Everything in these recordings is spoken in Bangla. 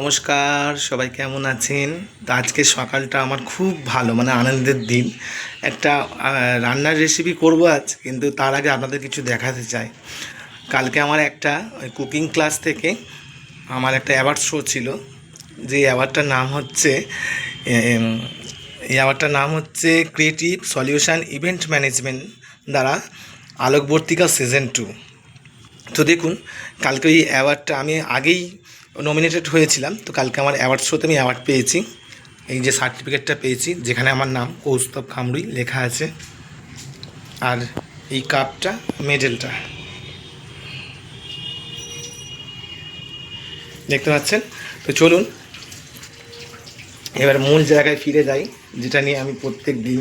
নমস্কার, সবাই কেমন আছেন? তো আজকে সকালটা আমার খুব ভালো মানে আনন্দের দিন। একটা রান্নার রেসিপি করব আজ, কিন্তু তার আগে আপনাদের কিছু দেখাতে চাই। কালকে আমার একটা কুকিং ক্লাস থেকে আমার একটা অ্যাওয়ার্ড শো ছিল। যে অ্যাওয়ার্ডটার নাম হচ্ছে এই অ্যাওয়ার্ডটার নাম হচ্ছে ক্রিয়েটিভ সলিউশন ইভেন্ট ম্যানেজমেন্ট দ্বারা আলোকবর্তিকা সিজন টু তো দেখুন, কালকে ওই অ্যাওয়ার্ডটা আমি আগেই নমিনেটেড হয়েছিলাম, তো কালকে আমার অ্যাওয়ার্ড শোতে আমি অ্যাওয়ার্ড পেয়েছি। এই যে সার্টিফিকেটটা পেয়েছি, যেখানে আমার নাম কৌস্তব খামরুই লেখা আছে। আর এই কাপটা মেডেলটা দেখতে পাচ্ছেন? তো চলুন, এবার মূল জায়গায় ফিরে যাই, যেটা নিয়ে আমি প্রত্যেক দিন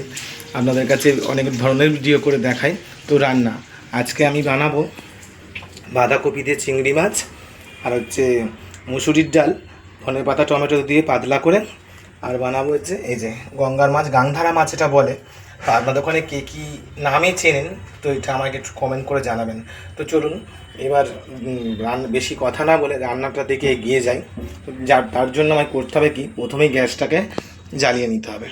আপনাদের কাছে অনেক ধরনের ভিডিও করে দেখাই। তো রান্না, আজকে আমি বানাবো বাঁধাকপি দিয়ে চিংড়ি মাছ, আর হচ্ছে মুসুরির ডাল ধনের পাতা টমেটো দিয়ে পাতলা করে আর বানাবো হচ্ছে এই যে গঙ্গার মাছ গাংধারা মাছ এটা বলে। তো আপনাদের ওখানে কে কী নামে চেনেন? তো এটা আমাকে একটু কমেন্ট করে জানাবেন। তো চলুন এবার উম, রান বেশি কথা না বলে রান্নাটা দিকে এগিয়ে যাই। যার তার জন্য আমায় করতে হবে কি? প্রথমেই গ্যাসটাকে জ্বালিয়ে নিতে হবে।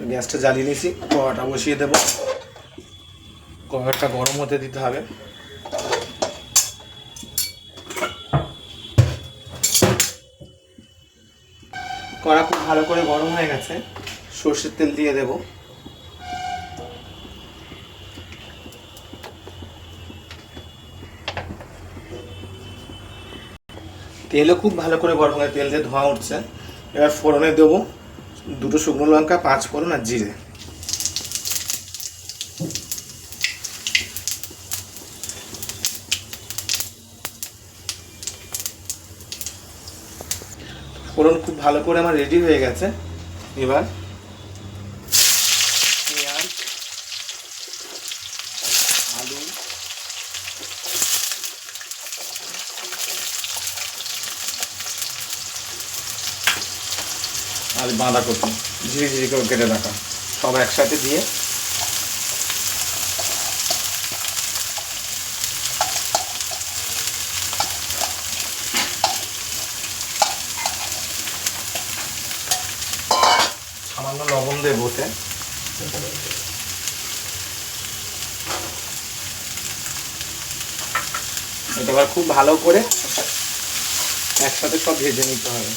গ্যাসটা জ্বালিয়ে নিয়েছি কড়াটা বসিয়ে দেবো। কড়াটা গরম হতে দিতে হবে। কড়া খুব ভালো করে গরম হয়ে গেছে। সর্ষের তেল দিয়ে দেব। তেলও খুব ভালো করে গরম হয়ে তেল দিয়ে ধোঁয়া উঠছে। এবার ফোড়নে দেবো দুটো শুকনো লঙ্কা, পাঁচ ফোড়ন আর জিরে ফোড়ন খুব ভালো করে আমার রেডি হয়ে গেছে। এবার পেঁয়াজ, আলু, আর বাঁধাকপি ঝিরি ঝিরি করে কেটে রাখা। সব একসাথে দিয়ে সামান্য লবণ দেবো ওতে। খুব ভালো করে একসাথে সব ভেজে নিতে হবে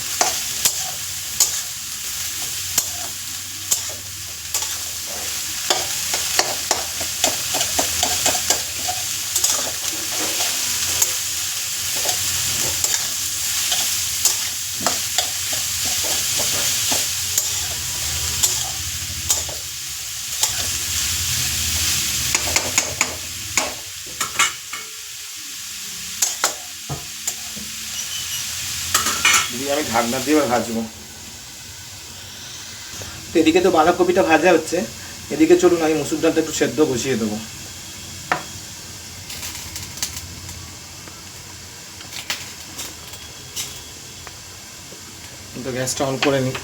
দিয়ে আমি ঢাকনা দিয়ে ভাজবো। তো এদিকে তো বাঁধাকপিটা ভাজা হচ্ছে। এদিকে চলুন আমি মুসুর ডালটা একটু সেদ্ধ বসিয়ে দেবো। তো গ্যাসটা অন করে নিই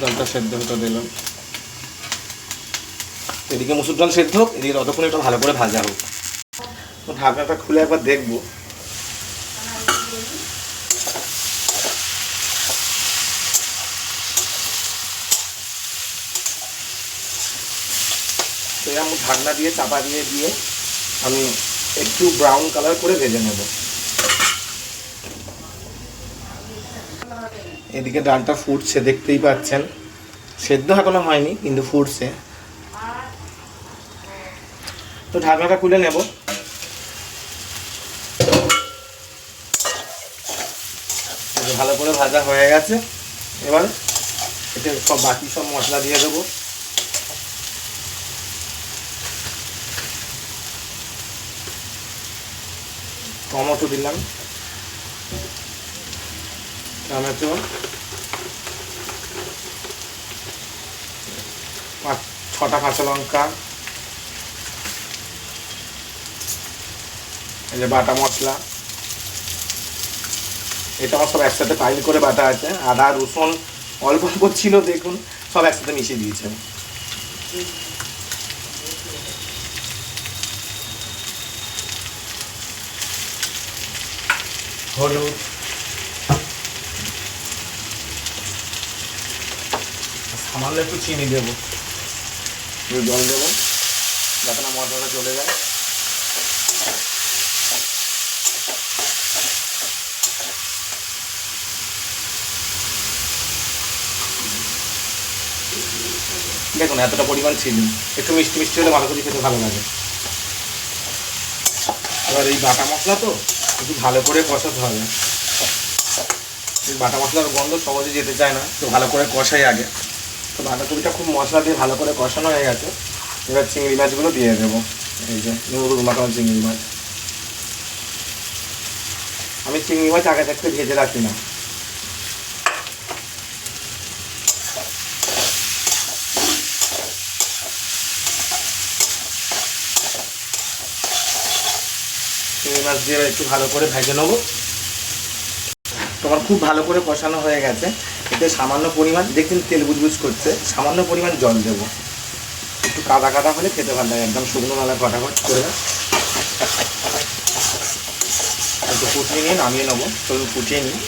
ডালটা সেদ্ধ হতে দিলাম। এদিকে মুসুর ডাল সেদ্ধ হোক, এদিকে ততক্ষণ একটু ভালো করে ভাজা হোক। ঢাকনাটা খুলে একবার দেখব। এরকম ঢাকনা দিয়ে, চাপা দিয়ে দিয়ে আমি একটু ব্রাউন কালার করে ভেজে নেব। এদিকে ডালটা ফুটছে, দেখতেই পাচ্ছেন। সেদ্ধ এখনও হয়নি, কিন্তু ফুটছে। তো ঢাকনাটা খুলে নেব। ভালো করে ভাজা হয়ে গেছে। এবার এতে সব বাকি সব মশলা দিয়ে দেবো। টমেটো দিলাম। টমেটো। ছটা কাঁচা লঙ্কা। এই যে বাটা মশলা। এটা আমার সব একসাথে পাইল করে বাটা আছে। আদা, রসুন, অল্প অল্প ছিল, দেখুন, সব একসাথে মিশিয়ে দিয়েছে হলুদ। সামান্য একটু চিনি দেবো। জল দেবো, যাতে না মশলাটা চলে যায়। দেখুন, এতটা পরিমাণ চিনি। একটু মিষ্টি মিষ্টি হলে বাঁধাকপি খেতে ভালো লাগে। এবার এই বাটা মশলা তো একটু ভালো করে কষাতে হবে। এই বাটা মশলার গন্ধ সহজে যেতে চায় না তো ভালো করে কষাই আগে। তো বাঁধাকপিটা খুব মশলা দিয়ে ভালো করে কষানো হয়ে গেছে। এবার চিংড়ি মাছগুলো দিয়ে দেবো। এই যে নুরুল মাখানো চিংড়ি মাছ। আমি চিংড়ি মাছ আগে থাকতে ভেজে রাখি না। মাছ দিয়ে একটু ভালো করে ভেজে নেব। তোমার খুব ভালো করে কষানো হয়ে গেছে। এতে সামান্য পরিমাণ দেখছেন তেল বুজবুজ করছে, সামান্য পরিমাণ জল দেবো। একটু কাদা কাদা হলে খেতে ভালো লাগে, একদম শুকনো মালা কটাকট করে। একটু ফুটিয়ে নিয়ে নামিয়ে নেব। চলুন ফুটিয়ে নিই।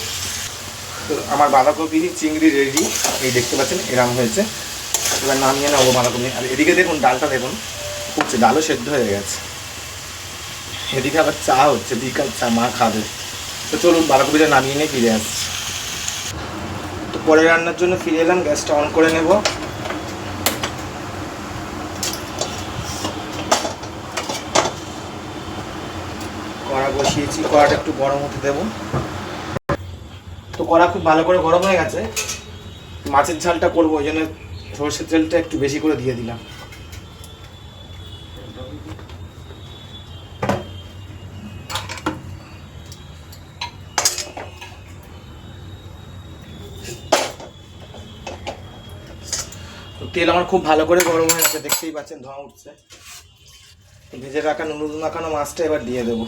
তো আমার বাঁধাকপি, চিংড়ি রেডি। এই দেখতে পাচ্ছেন, এরম হয়েছে। এবার নামিয়ে নেব বাঁধাকপি। আর এদিকে দেখুন, ডালটা দেখুন উঠছে ডালও সেদ্ধ হয়ে গেছে। এদিকে আবার চা হচ্ছে, বিকাল চা, মা খাবে। তো চলুন, বাঁধাকপিটা নামিয়ে নিয়ে ফিরে আসছি তো পরে রান্নার জন্য ফিরে এলাম, গ্যাসটা অন করে নেব। কড়া বসিয়েছি, কড়াটা একটু গরম হতে দেবো। তো কড়া খুব ভালো করে গরম হয়ে গেছে। মাছের ঝালটা করব, ওই জন্য সর্ষের তেলটা একটু বেশি করে দিয়ে দিলাম। তেল আমার খুব ভালো করে গরম হয়ে গেছে দেখতেই পাচ্ছেন, ধোঁয়া উঠছে। ভেজে রাখা নুন মাখানো মাছটা এবার দিয়ে দেবো।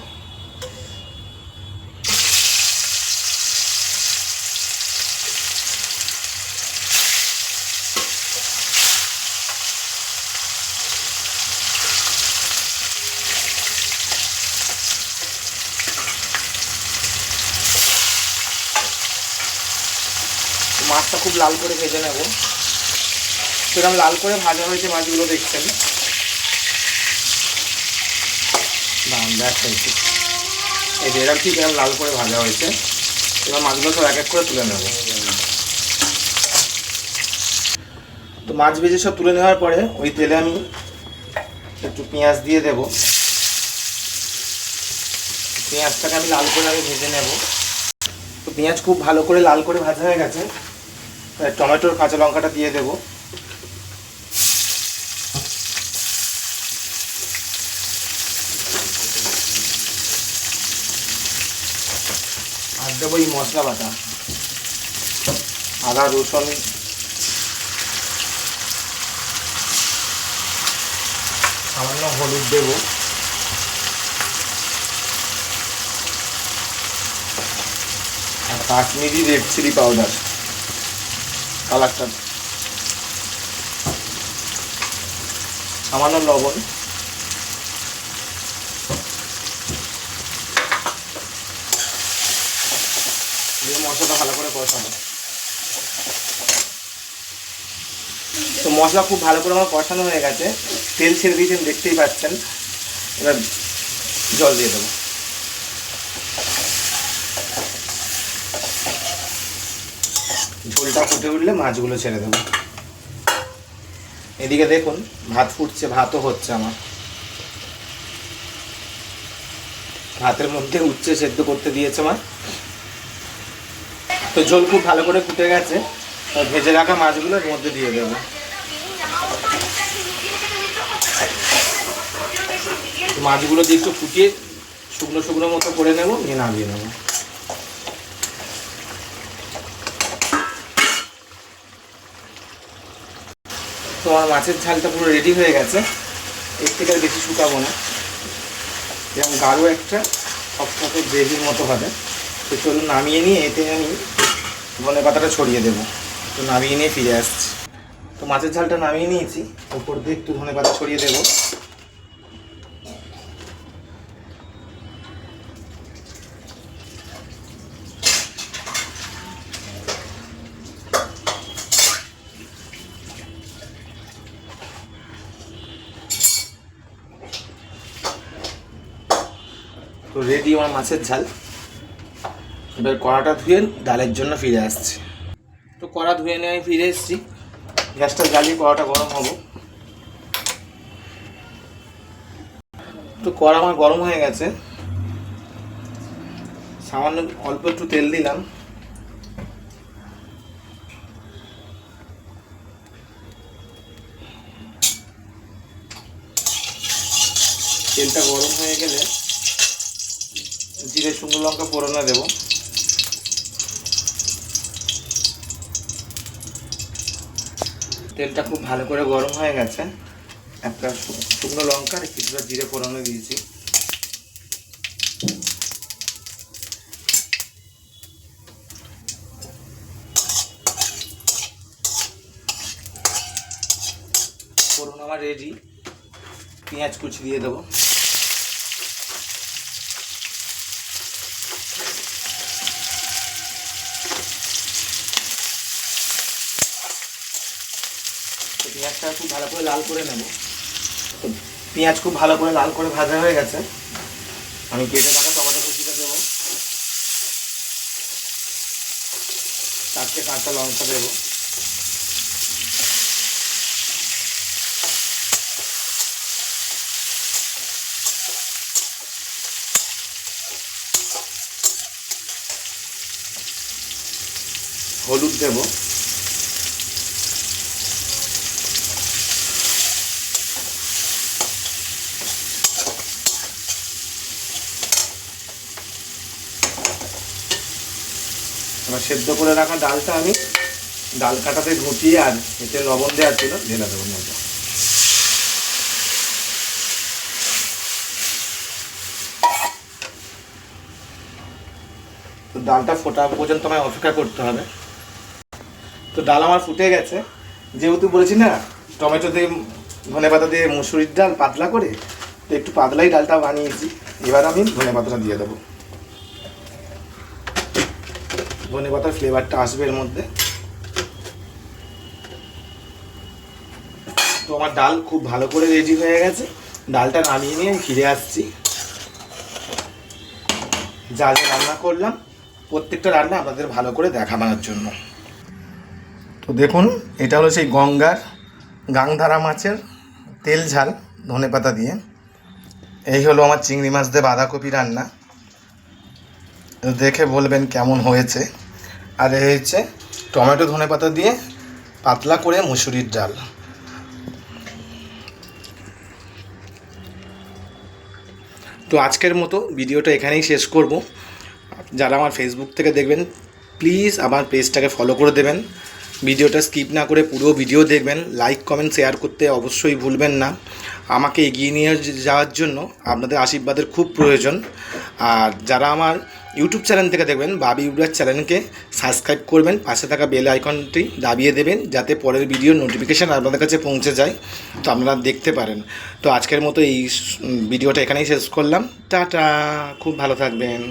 মাছটা খুব লাল করে ভেজে নেব। সেরকম লাল করে ভাজা হয়েছে মাছগুলো দেখছেন। এই যে ঠিক এরকম লাল করে ভাজা হয়েছে। এবার মাছগুলো সব এক এক করে তুলে নেব। তো মাছ ভেজে সব তুলে নেওয়ার পরে ওই তেলে আমি একটু পেঁয়াজ দিয়ে দেব। পেঁয়াজটাকে আমি লাল করে আগে ভেজে নেব। তো পেঁয়াজ খুব ভালো করে লাল করে ভাজা হয়ে গেছে। টমেটোর কাঁচা লঙ্কাটা দিয়ে দেবো। দেবো এই মশলা বাটা। আদা, রসুন। সামান্য হলুদ দেবো। আর কাশ্মীরি রেড চিলি পাউডার। কালারটা। সামান্য লবণ দিয়ে মশলাটা ভালো করে কষানো তো মশলা খুব ভালো করে আমার কষানো হয়ে গেছে। তেল ছেড়ে দিয়েছেন দেখতেই পাচ্ছেন। এবার জল দিয়ে দেবো। ঝোলটা ফুটে উঠলে মাছগুলো ছেড়ে দেবো। এদিকে দেখুন, ভাত ফুটছে, ভাতও হচ্ছে আমার। ভাতের মধ্যে উচ্ছে সেদ্ধ করতে দিয়েছে মা। তো ঝোল খুব ভালো করে ফুটে গেছে ভেজে রাখা মাছগুলো এর মধ্যে দিয়ে দেবো। মাছগুলো দিয়ে একটু ফুটিয়ে শুকনো শুকনো মতো করে নেব, নিয়ে নামিয়ে নেব। তো আমার মাছের ঝালটা পুরো রেডি হয়ে গেছে। এর থেকে আর বেশি শুকাবো না। যেমন গাঢ় একটা সব গ্রেভির মতো হবে। তো চলুন নামিয়ে নিয়ে এতে আমি ধনে পাতাটা ছড়িয়ে দেবো। তো নামিয়ে নিয়ে ফিরে আসছি। তো মাছের ঝালটা নামিয়ে নিয়েছি। ওপর দিয়ে একটু ধনে পাতা ছড়িয়ে দেবো। তো রেডি আমার মাছের ঝাল। এবার কড়াটা ধুয়ে ডালের জন্য ফিরে আসছি। তো কড়া ধুয়ে নিয়ে আমি ফিরে এসেছি। গ্যাসটা জ্বালিয়ে কড়াটা গরম হব। তো কড়া আমার গরম হয়ে গেছে। সামান্য অল্প একটু তেল দিলাম। তেলটা গরম হয়ে গেলে জিরে, শুকনো লঙ্কা ফোড়নে দেবো। তেলটা খুব ভালো করে গরম হয়ে গেছে। একটা শুকনো লঙ্কা আর কিছুটা জিরে ফোড়ানো দিয়েছি। ফোড়ন আমার রেডি পেঁয়াজ কুচি দিয়ে দেবো। পেঁয়াজটা খুব ভালো করে লাল করে নেব। পেঁয়াজ খুব ভালো করে লাল করে ভাজা হয়ে গেছে। আমি কেটে রাখা টমেটো কুচিটা দেবো। চারটে কাঁচা লঙ্কা দেবো। হলুদ দেবো। এবার সেদ্ধ করে রাখা ডালটা আমি ডাল কাটাতে ঘুটিয়ে আর এতে লবণ দেওয়া ছিল ঢেলে দেবো মধ্যে তো ডালটা ফোটা পর্যন্ত আমায় অপেক্ষা করতে হবে। তো ডাল আমার ফুটে গেছে। যেহেতু বলেছি না, টমেটো দিয়ে, ধনে পাতা দিয়ে মুসুরির ডাল পাতলা করে, তো একটু পাতলাই ডালটা বানিয়েছি। এবার আমি ধনে পাতাটা দিয়ে দেবো। ধনে পাতার ফ্লেভারটা আসবে এর মধ্যে। তো আমার ডাল খুব ভালো করে রেডি হয়ে গেছে। ডালটা নামিয়ে নিয়ে ফিরে আসছি। যা যা রান্না করলাম, প্রত্যেকটা রান্না আপনাদের ভালো করে দেখাবার জন্য। তো দেখুন, এটা হলো সেই গঙ্গার গাংধারা মাছের তেল ঝাল ধনে পাতা দিয়ে। এই হলো আমার চিংড়ি মাছ দিয়ে বাঁধাকপি রান্না। দেখে বলবেন কেমন হয়েছে। আর এই হচ্ছে টমেটো ধনে পাতা দিয়ে পাতলা করে মুসুরির ডাল। তো আজকের মতো ভিডিওটা এখানেই শেষ করব। যারা আমার ফেসবুক থেকে দেখবেন প্লিজ আমার পেজটাকে ফলো করে দেবেন। ভিডিওটা স্কিপ না করে পুরো ভিডিও দেখবেন। লাইক কমেন্ট শেয়ার করতে অবশ্যই ভুলবেন না। আমাকে এগিয়ে নিয়ে যাওয়ার জন্য আপনাদের আশীর্বাদের খুব প্রয়োজন। আর যারা আমার ইউটিউব চ্যানেল থেকে দেখবেন, বাবি ইউটিউব চ্যানেলকে সাবস্ক্রাইব করবেন, পাশে থাকা বেল আইকনটি দাবিয়ে দেবেন, যাতে পরের ভিডিওর নোটিফিকেশান আপনাদের কাছে পৌঁছে যায়, তো আপনারা দেখতে পারেন। তো আজকের মতো এই ভিডিওটা এখানেই শেষ করলাম। টাটা, খুব ভালো থাকবেন।